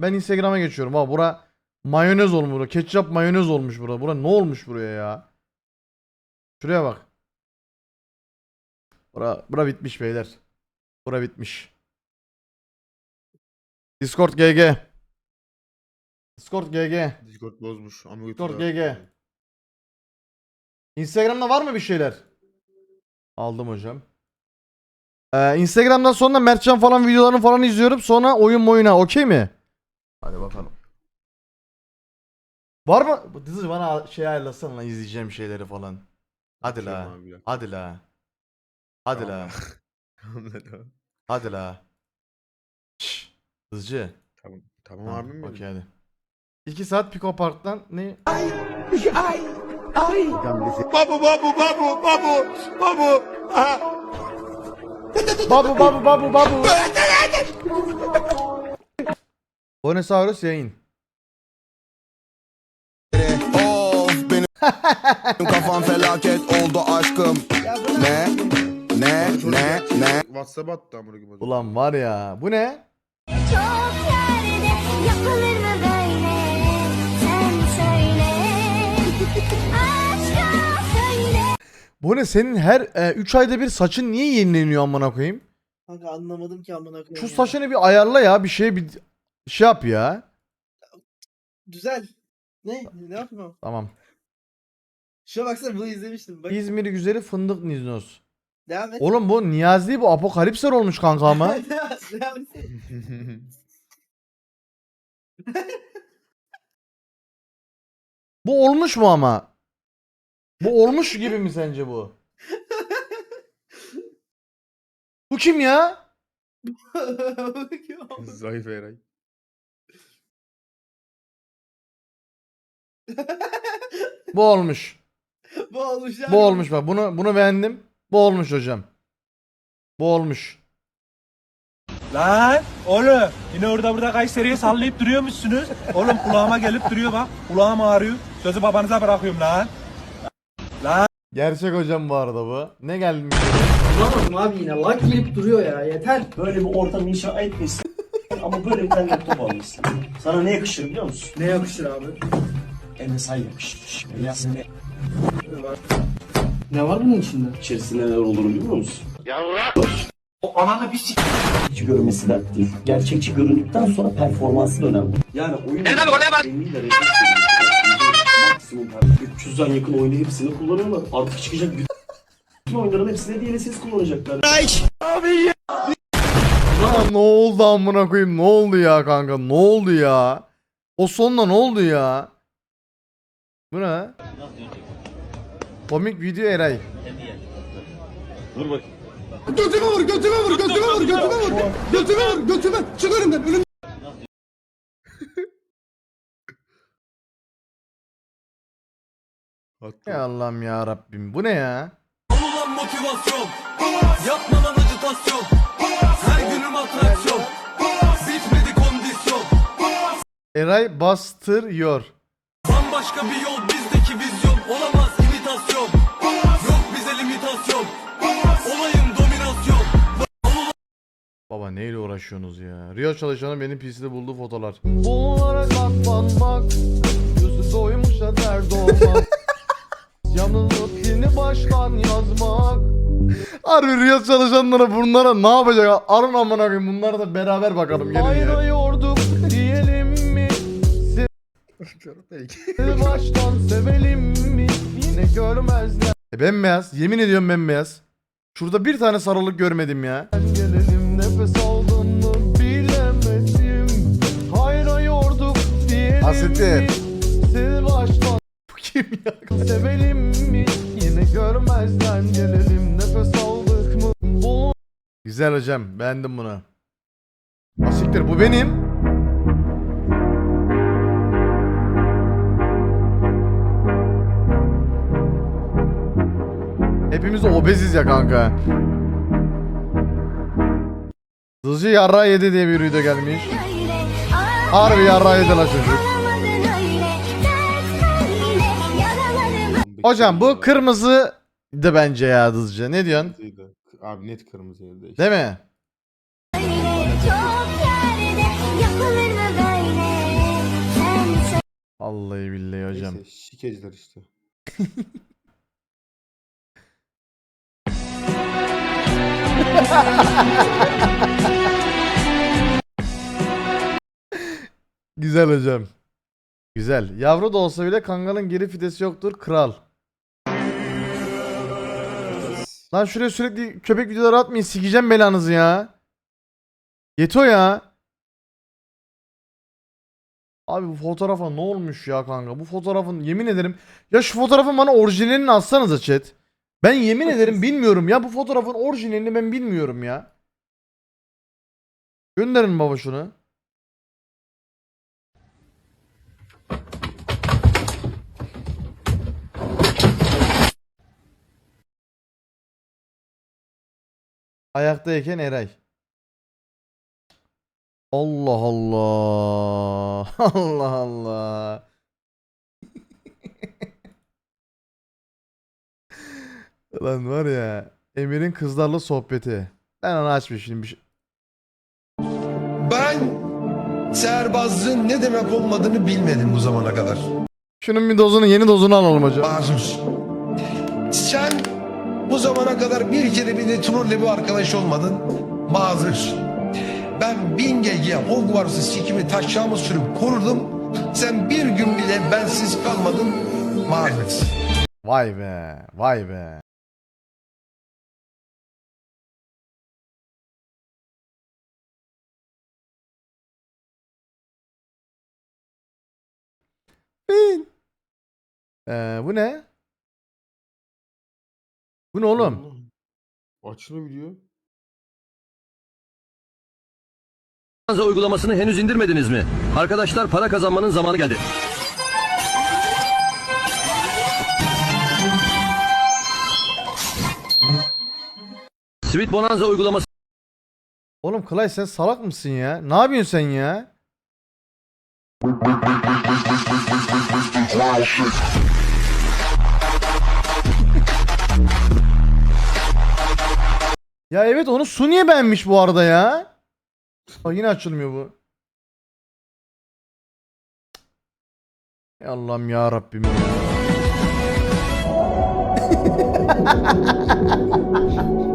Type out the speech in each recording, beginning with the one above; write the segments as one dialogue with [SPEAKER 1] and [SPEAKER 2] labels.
[SPEAKER 1] Ben Instagram'a geçiyorum. Ha bura mayonez olmuş bura. Ketçap mayonez olmuş bura. Bura ne olmuş buraya ya? Şuraya bak. Bura, bura bitmiş beyler. Bura bitmiş. Discord GG. Discord GG.
[SPEAKER 2] Discord bozmuş. Ama
[SPEAKER 1] Discord GG. Instagram'da var mı bir şeyler? Aldım hocam. Ee, Instagram'dan sonra Mertcan falan videolarını falan izliyorum. Sonra oyun oyuna okey mi? Hadi bakalım. Var mı? Bu Dizi bana şey ayarlasana lan izleyeceğim şeyleri falan. Hadi la.
[SPEAKER 2] Bakıyorum abi ya.
[SPEAKER 1] Hadi la. Hadi la.
[SPEAKER 2] Anladım.
[SPEAKER 1] Hadi la. Şşş. Hızcı.
[SPEAKER 2] Tamam. Tamam
[SPEAKER 1] Tamam,
[SPEAKER 2] abim benim.
[SPEAKER 1] okey hadi. 2 saat Pico Park'tan ne?
[SPEAKER 2] Babu babu babu babu babu. Aha.
[SPEAKER 1] Babu babu babu babu. Bonesaurus yayın.
[SPEAKER 3] Of benim kafam felaket oldu aşkım. Ne? Ne? Ne? Ne?
[SPEAKER 2] WhatsApp'a attı amına gibi.
[SPEAKER 1] Ulan var ya. Bu ne?
[SPEAKER 4] Çok yerde yapılır mı böyle? Sen söyle. Aşka söyle.
[SPEAKER 1] Bu ne? Senin her 3 ayda bir saçın niye yenileniyor amına koyayım?
[SPEAKER 5] Kanka anlamadım ki amına koyayım.
[SPEAKER 1] Şu
[SPEAKER 5] ya.
[SPEAKER 1] saçını bir ayarla ya. Bir şey bir şey yap ya.
[SPEAKER 5] Düzel. Ne? Ne yapayım?
[SPEAKER 1] Tamam.
[SPEAKER 5] Şuna baksana bunu izlemiştim. Bak.
[SPEAKER 1] İzmir güzeli fındık niznos.
[SPEAKER 5] Devam et.
[SPEAKER 1] Oğlum bu Niyazi bu apokalipser olmuş kanka ama.
[SPEAKER 5] Devam et.
[SPEAKER 1] bu olmuş mu ama? Bu olmuş gibi mi sence bu? Bu kim ya?
[SPEAKER 2] Zayıf Eray.
[SPEAKER 1] Bu olmuş.
[SPEAKER 5] Bu olmuş ya.
[SPEAKER 1] Bu olmuş bak. Bunu bunu beğendim. Bu olmuş hocam. Bu olmuş.
[SPEAKER 6] Lan oğlum yine orada burada Kayseri'ye sallayıp duruyormuşsunuz. Oğlum kulağıma gelip duruyor bak. Kulağım ağrıyor. Sözü babanıza bırakıyorum lan.
[SPEAKER 1] Gerçek hocam bu arada bu. Ne gelmiş?
[SPEAKER 7] Bulamadım abi yine. Lag gelip duruyor ya. Yeter.
[SPEAKER 8] Böyle bir ortam inşa etmişsin ama böyle bir tane laptop almışsın. Sana ne yakışır biliyor musun?
[SPEAKER 7] Ne yakışır abi?
[SPEAKER 8] MSI yakışır. Ya ne?
[SPEAKER 7] Ne var bunun içinde?
[SPEAKER 8] İçerisinde neler olduğunu biliyor musun? O ananı bir sik... Gerçekçi görünmesi dert değil. Gerçekçi göründükten sonra performansı da önemli. Yani oyun... Ne abi oraya bak! Maksimum performans. 300'den yakın oyunu hepsini kullanıyorlar. Artık çıkacak bütün oyunların hepsine DLSS kullanacaklar.
[SPEAKER 1] Aa, ne oldu amına koyayım? Ne oldu ya kanka? Ne oldu ya? O sonla ne oldu ya? Bu ne? Komik video Eray.
[SPEAKER 3] Götüme vur, götüme vur, götüme vur, götüme vur. Götüme vur, götüme. Çık önümden, önüm.
[SPEAKER 1] Ya Allah'ım ya Rabbim. Bu ne ya?
[SPEAKER 6] Ulan motivasyon. Yapma lan acitasyon. Her günüm atraksiyon. Bitmedi kondisyon.
[SPEAKER 1] Eray bastırıyor.
[SPEAKER 6] Bambaşka bir yol bizdeki vizyon. Olamaz imitasyon. Yok bize limitasyon. Olayım dominasyon.
[SPEAKER 1] Baba neyle uğraşıyorsunuz ya? Rio çalışanı benim PC'de bulduğu fotolar. Bunlara katlanmak, yüzü doymuşa dert olmak. Yalnızlık yeni baştan yazmak. Harbi Rio çalışanlara bunlara ne yapacak? Arın amına koyayım bunlara da beraber bakalım gelin ya.
[SPEAKER 2] Belki.
[SPEAKER 1] Seni baştan sevelim mi? Yine görmezler. E bembeyaz. Yemin ediyorum bembeyaz. Şurada bir tane sarılık görmedim ya. Gelelim nefes aldın mı bilemedim. Hayrayorduk diyelim
[SPEAKER 2] Hasrettin.
[SPEAKER 1] mi? Seni baştan Bu kim ya? Sevelim mi? Yine görmezden gelelim nefes aldık mı? Bu... Güzel hocam beğendim bunu. Asiktir bu benim. Hepimiz obeziz ya kanka. Hızlı yarra yedi diye bir video gelmiş. Harbi yarra yedi la çocuk. Hocam bu kırmızı de bence ya hızlıca. Ne diyorsun?
[SPEAKER 2] Abi net.
[SPEAKER 1] Değil mi?
[SPEAKER 4] Çok yerde mı böyle?
[SPEAKER 1] Vallahi billahi hocam.
[SPEAKER 3] Neyse şikeciler işte.
[SPEAKER 1] Güzel hocam. Güzel. Yavru da olsa bile kangalın geri fidesi yoktur kral. Lan şuraya sürekli köpek videoları atmayın sikeceğim belanızı ya. Yeto ya. Abi bu fotoğrafa ne olmuş ya kanka? Bu fotoğrafın yemin ederim. Ya şu fotoğrafın bana orijinalini atsanıza chat. Ben yemin ederim bilmiyorum ya bu fotoğrafın orijinalini ben bilmiyorum ya. Gönderin baba şunu. Ayaktayken Eray. Allah Allah. Allah Allah. Lan var ya. Emir'in kızlarla sohbeti. Ben onu açmışım bir şey.
[SPEAKER 2] Ben serbazlığın ne demek olmadığını bilmedim bu zamana kadar.
[SPEAKER 1] Şunun bir dozunu yeni dozunu alalım hocam.
[SPEAKER 2] Mahsus. Sen bu zamana kadar bir kere bile trolle bir arkadaş olmadın. Mazur. Ben bin gece Hogwarts'ı sikimi taşağımı sürüp korudum. Sen bir gün bile bensiz kalmadın. Mazur.
[SPEAKER 1] Vay be. Vay be. Bin. Ee, bu ne? Bu ne oğlum?
[SPEAKER 3] Açılı video.
[SPEAKER 8] Bonanza uygulamasını henüz indirmediniz mi? Arkadaşlar para kazanmanın zamanı geldi. Sweet Bonanza uygulaması
[SPEAKER 1] Oğlum Clay sen salak mısın ya? Ne yapıyorsun sen ya? Ya evet onu Su niye beğenmiş bu arada ya? Aa, yine açılmıyor bu. Ey Allah'ım ya Rabbim ya.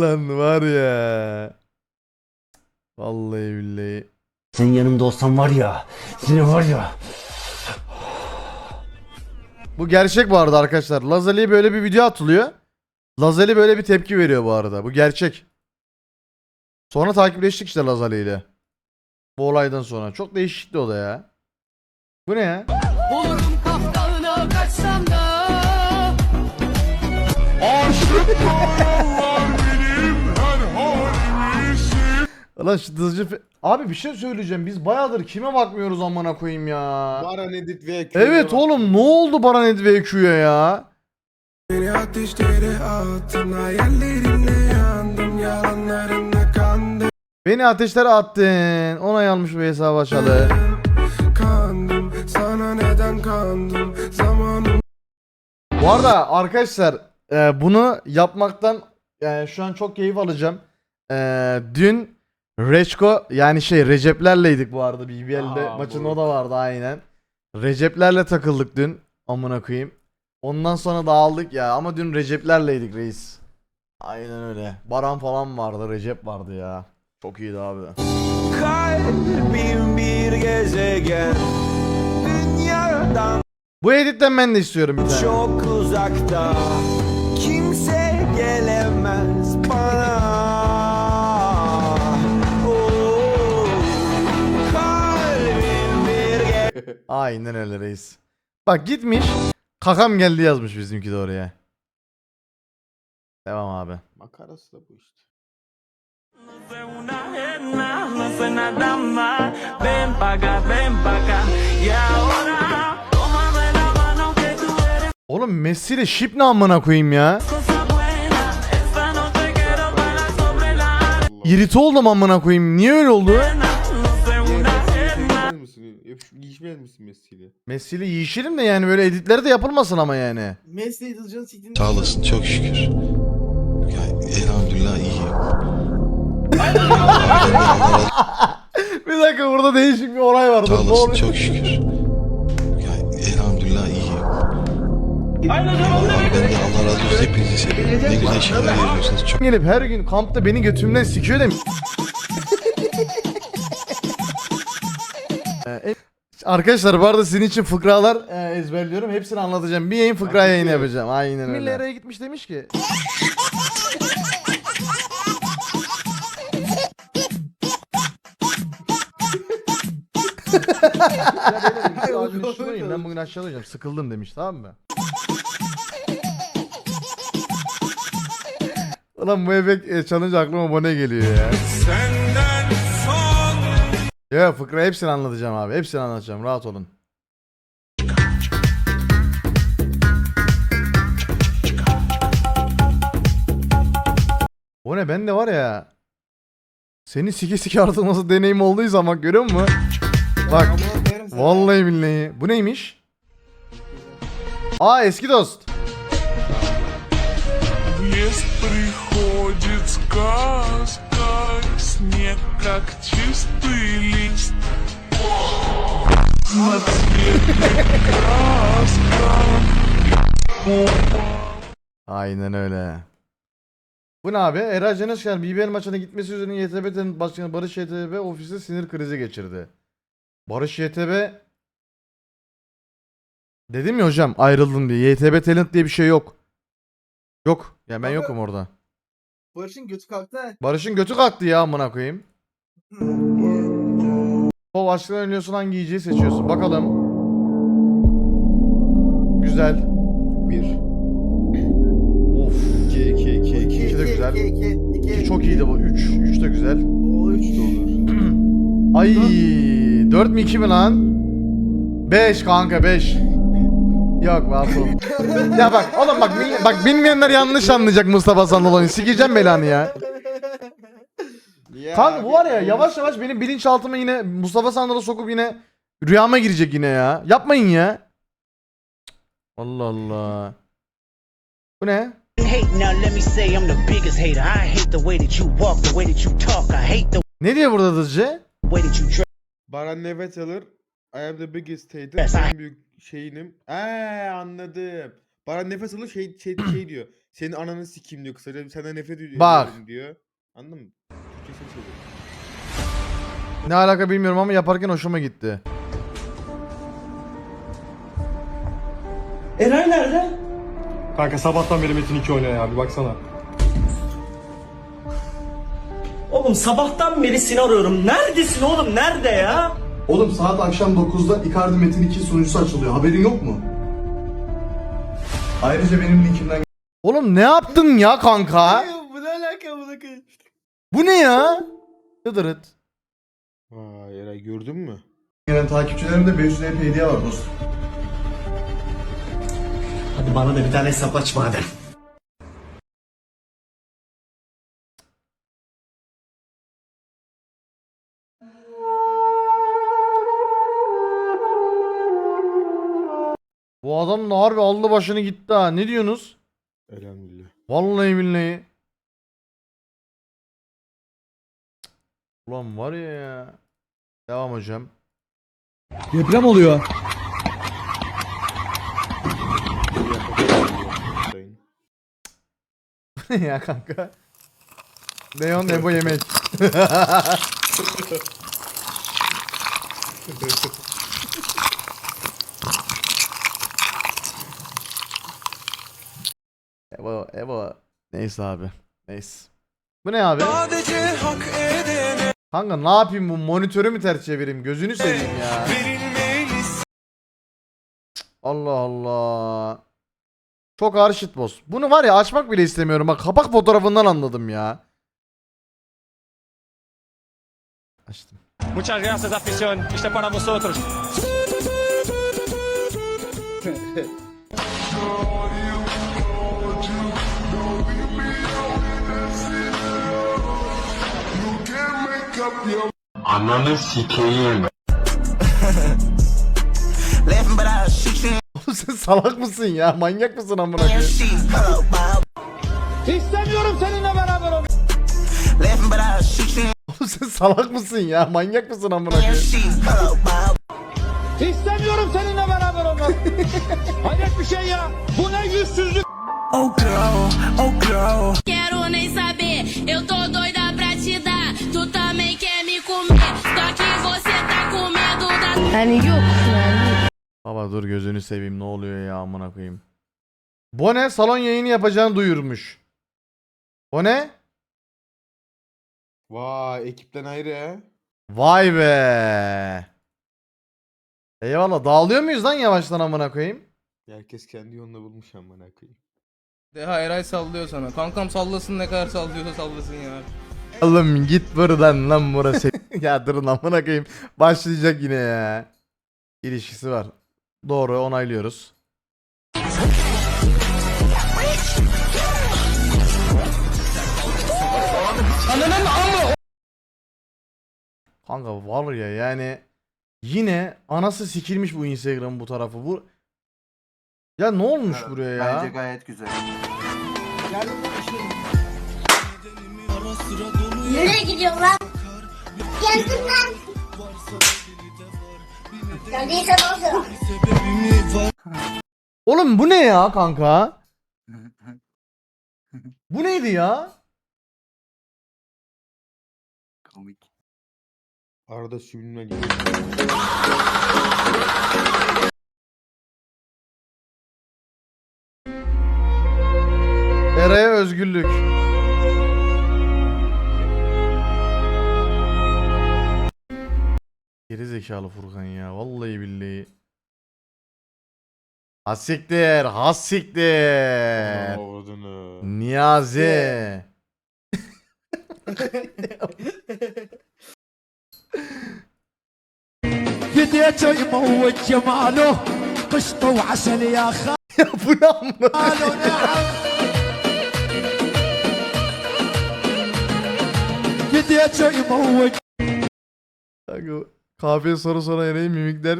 [SPEAKER 1] Lan var ya. Vallahi billahi.
[SPEAKER 8] Senin yanımda olsam var ya, senin var ya.
[SPEAKER 1] Bu gerçek bu arada arkadaşlar. Lazali'ye böyle bir video atılıyor. Lazali böyle bir tepki veriyor bu arada. Bu gerçek. Sonra takipleştik işte Lazali ile. Bu olaydan sonra. Çok değişikti o da ya. Bu ne ya? Lan şu dızcı fe- Abi bir şey söyleyeceğim. Biz bayağıdır kime bakmıyoruz amına koyayım ya.
[SPEAKER 3] Baran Edit ve
[SPEAKER 1] Evet oğlum ne oldu Baran Edve Q'ya ya?
[SPEAKER 2] Beni ateşlere attın hayallerinle yandım yalanlarında kandım
[SPEAKER 1] Beni ateşlere attın. Ona yanlış bir hesap açalı.
[SPEAKER 2] kandım sana neden kandım zamanım
[SPEAKER 1] Bu arada arkadaşlar e, bunu yapmaktan yani şu an çok keyif alacağım. E, dün Reçko yani şey Recep'lerleydik bu arada BBL'de
[SPEAKER 3] Aa,
[SPEAKER 1] maçın
[SPEAKER 3] bu-
[SPEAKER 1] o da vardı aynen. Recep'lerle takıldık dün amına koyayım. Ondan sonra dağıldık ya ama dün Recep'lerleydik reis. Aynen öyle. Baran falan vardı, Recep vardı ya. Çok iyiydi abi.
[SPEAKER 2] Kalbim bir gezegen Dünyadan
[SPEAKER 1] Bu editten ben de istiyorum bir tane.
[SPEAKER 2] çok uzakta Kimse gelemez
[SPEAKER 1] Aynen öyle reis. Bak gitmiş. Kakam geldi yazmış bizimki de oraya. Devam abi.
[SPEAKER 3] Makarası da bu işte. Oğlum Messi ile şip ne amına koyayım ya? İrite oldum amına koyayım. Niye öyle oldu? Misin Messi'yle?
[SPEAKER 1] Messi ile yiyişirim de yani böyle editleri de yapılmasın ama yani.
[SPEAKER 5] Mesleği Dızcı'nın siktiğini...
[SPEAKER 2] Sağ olasın çok şükür. Ya, elhamdülillah iyi.
[SPEAKER 1] bir dakika burada değişik bir olay var. Dur, ne oluyor?
[SPEAKER 3] Çok şükür. Ya, elhamdülillah iyi.
[SPEAKER 6] Aynı zamanda
[SPEAKER 3] Ben de Allah razı olsun hepinizi seviyorum. Ne güzel şeyler yapıyorsunuz. Çok
[SPEAKER 1] Gelip her gün kampta beni götümden sikiyor demiş. Ee, e- Arkadaşlar bu arada sizin için fıkralar e, ezberliyorum. Hepsini anlatacağım. Bir yayın fıkra yayını yapacağım. Aynen öyle. Miller'e gitmiş demiş ki. ya ağacın üstüne in, ben bugün aşağıda olacağım. Sıkıldım demiş tamam mı? Ulan bu efekt e, çalınca aklıma abone geliyor ya. Ya fıkra hepsini anlatacağım abi. Hepsini anlatacağım. Rahat olun. O ne ben de var ya. Senin sike sike artılması deneyim olduysa bak görüyor musun? Bak. Vallahi billahi. Bu neymiş? Aa eski dost.
[SPEAKER 9] лес приходит сказка, снег как чистый лист. Самоцветная краска.
[SPEAKER 1] Aynen öyle. Bu ne abi? Eray Canesker BBL maçına gitmesi üzerine YTB Başkanı Barış YTB ofiste sinir krizi geçirdi. Barış YTB Dedim ya hocam ayrıldım diye. YTB talent diye bir şey yok. Yok. Ya ben
[SPEAKER 5] Abi-
[SPEAKER 1] yokum orada.
[SPEAKER 5] Barış'ın götü kalktı.
[SPEAKER 1] Barış'ın götü kalktı ya amına koyayım. O aşkına oynuyorsun hangi yiyeceği seçiyorsun? Bakalım. Güzel. Bir. Of. 2 2 2 2 de güzel.
[SPEAKER 5] 2 2 2
[SPEAKER 1] İki çok iyiydi bu. 3 3 de güzel.
[SPEAKER 5] O 3 de olur.
[SPEAKER 1] Ay 4 mü 2 mi lan? 5 kanka 5. Yok ol. ya bak oğlum bak bil- bak bilmeyenler yanlış anlayacak Mustafa Sandal'ı. Sikeceğim belanı ya. Kanka bu var ya yavaş yavaş benim bilinçaltıma yine Mustafa Sandal'ı sokup yine rüyama girecek yine ya. Yapmayın ya. Allah Allah. Bu ne?
[SPEAKER 8] Hate now let me say I'm the biggest hater. I hate the way that you walk, the way that you talk. I hate the
[SPEAKER 1] Ne diyor burada Dızcı?
[SPEAKER 8] way that you dress.
[SPEAKER 10] Baran nefes alır. I am the biggest hater. En büyük şeyinim. Eee anladım. Baran nefes alır şey şey, şey diyor. Senin ananı sikeyim diyor kısaca. Senden nefret ediyorum
[SPEAKER 1] Bak.
[SPEAKER 10] diyor. Anladın mı? Türkçesini söylüyorum.
[SPEAKER 1] Ne alaka bilmiyorum ama yaparken hoşuma gitti.
[SPEAKER 8] Eray nerede?
[SPEAKER 6] Kanka sabahtan beri Metin 2 oynuyor ya bir baksana.
[SPEAKER 8] Oğlum sabahtan beri seni arıyorum. Neredesin oğlum? Nerede ya?
[SPEAKER 3] Oğlum saat akşam 9'da Icardi Metin 2 sunucusu açılıyor. Haberin yok mu? Ayrıca benim linkimden
[SPEAKER 1] Oğlum ne yaptın ya kanka?
[SPEAKER 5] Bu ne alaka bu koyayım?
[SPEAKER 1] Bu ne ya? Yıdırıt.
[SPEAKER 10] Vay Eray gördün mü?
[SPEAKER 3] gelen takipçilerimde 500 EP hediye var dostum.
[SPEAKER 8] Hadi bana da bir tane hesap aç madem.
[SPEAKER 1] Bu adam da harbi aldı başını gitti ha. Ne diyorsunuz?
[SPEAKER 10] Elhamdülillah.
[SPEAKER 1] Vallahi billahi. Ulan var ya ya. Devam hocam.
[SPEAKER 3] Deprem oluyor.
[SPEAKER 1] Ne ya kanka? Neon Nebo yemek. Neyse abi. Neyse. Bu ne abi? Kanka ne yapayım bu monitörü mü ters çevireyim? Gözünü seveyim ya. Allah Allah. Çok ağır shitpost. Bunu var ya açmak bile istemiyorum. Bak kapak fotoğrafından anladım ya. Açtım.
[SPEAKER 6] Muchas gracias afición. İşte para vosotros.
[SPEAKER 1] Oğlum sen salak mısın ya? Manyak mısın amına koyayım?
[SPEAKER 5] İstemiyorum seninle beraber olmayı.
[SPEAKER 1] Oğlum sen salak mısın ya? Manyak mısın amına koyayım?
[SPEAKER 6] İstemiyorum seninle beraber olmak. Hayret bir şey ya. Bu ne yüzsüzlük.
[SPEAKER 11] Quero nem saber, eu
[SPEAKER 4] Yani yok yani.
[SPEAKER 1] Baba dur gözünü seveyim ne oluyor ya amına koyayım. Bone salon yayını yapacağını duyurmuş. Bone?
[SPEAKER 10] Vay ekipten ayrı ya.
[SPEAKER 1] Vay be. Eyvallah dağılıyor muyuz lan yavaştan amına koyayım?
[SPEAKER 10] Herkes kendi yolunu bulmuş amına koyayım.
[SPEAKER 5] Deha Eray sallıyor sana. Kankam sallasın ne kadar sallıyorsa sallasın ya.
[SPEAKER 1] Oğlum git buradan lan burası. ya durun amına koyayım. Başlayacak yine ya. İlişkisi var. Doğru onaylıyoruz. Kanka var ya yani yine anası sikilmiş bu Instagram bu tarafı. Bu ya ne olmuş buraya ya?
[SPEAKER 5] gayet güzel.
[SPEAKER 4] Nereye gidiyorsun lan? Geldim lan. Geldiyse bozdur.
[SPEAKER 1] Oğlum bu ne ya kanka? Bu neydi ya?
[SPEAKER 10] Arada sürünme
[SPEAKER 1] Eray'a özgürlük. Geri zekalı Furkan ya. Vallahi billahi. Hasiktir, hasiktir.
[SPEAKER 10] Avradını.
[SPEAKER 1] Niyazi.
[SPEAKER 6] Gidece يموت جماله قشطه وعسل يا
[SPEAKER 1] ya bu ne amına koyayım?
[SPEAKER 6] Gidece يموت
[SPEAKER 1] Kanka, Kahveye soru soran Eray'ın mimikler.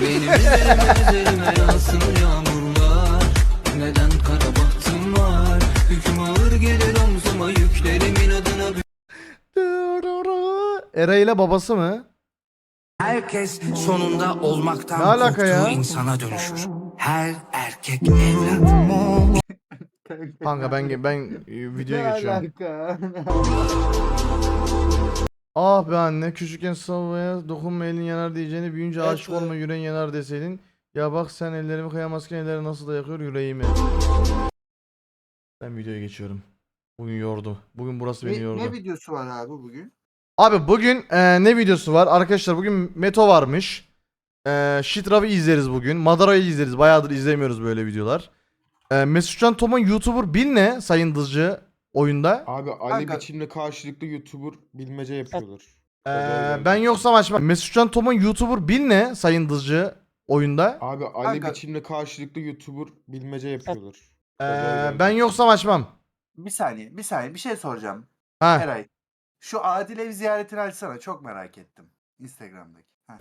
[SPEAKER 5] Benim üzerime üzerime yağsın yağmurlar. Neden kara bahtım var? Hüküm ağır gelir omzuma yüklerimin adına
[SPEAKER 1] Eray ile babası mı?
[SPEAKER 5] Herkes sonunda olmaktan
[SPEAKER 1] Ne alaka
[SPEAKER 5] korktuğu
[SPEAKER 1] ya?
[SPEAKER 5] insana dönüşür. Her erkek evlat.
[SPEAKER 1] Kanka ben ben videoya geçiyorum. Ah be anne küçükken savaya dokunma elin yanar diyeceğini büyüyünce aşık olma yüreğin yanar deseydin. Ya bak sen ellerimi kıyamazken elleri nasıl da yakıyor yüreğimi. Ben videoya geçiyorum. Bugün yordu. Bugün burası beni yordu.
[SPEAKER 5] videosu var abi bugün?
[SPEAKER 1] Abi bugün e, ne videosu var? Arkadaşlar bugün Meto varmış. E, Shitrav'ı izleriz bugün. Madara'yı izleriz. Bayağıdır izlemiyoruz böyle videolar. E, Mesutcan Tom'un YouTuber bil ne sayın Dızcı oyunda?
[SPEAKER 10] Abi Ali biçimle karşılıklı YouTuber bilmece yapıyorlar.
[SPEAKER 1] E, ben yoksam açmam. Mesutcan Tom'un YouTuber bil ne sayın Dızcı oyunda?
[SPEAKER 10] Abi Ali biçimle karşılıklı YouTuber bilmece yapıyorlar.
[SPEAKER 1] E, ben yoksam açmam.
[SPEAKER 5] Bir saniye, bir saniye bir şey soracağım.
[SPEAKER 1] Ha.
[SPEAKER 5] Eray, şu adil ev ziyaretini açsana çok merak ettim. Instagram'daki. Heh.